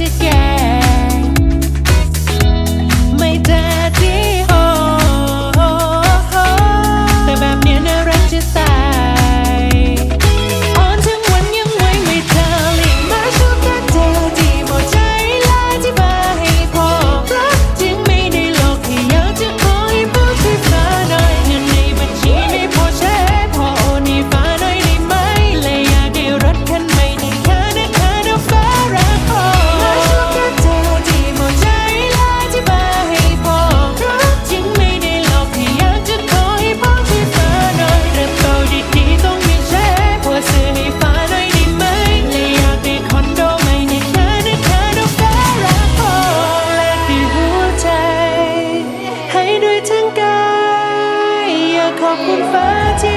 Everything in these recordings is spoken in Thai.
จะ 无法停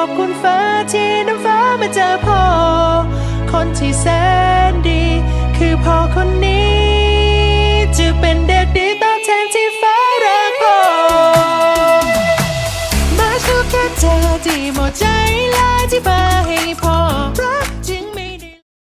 อบคุณฟ้าที่น้ำฟ้ามาเจอพ่อ คนที่แสนดี คือพ่อคนนี้